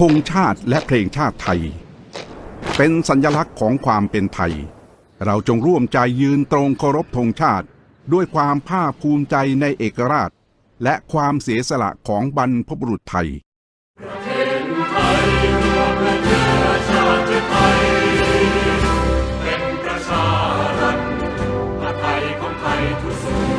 ธงชาติและเพลงชาติไทย เป็นสัญลักษณ์ของความเป็นไทย เราจงร่วมใจยืนตรงเคารพธงชาติ ด้วยความภาคภูมิใจในเอกราช และความเสียสละของบรรพบุรุษไทยเป็นประชารัฐไทยของไทยทุกส่วน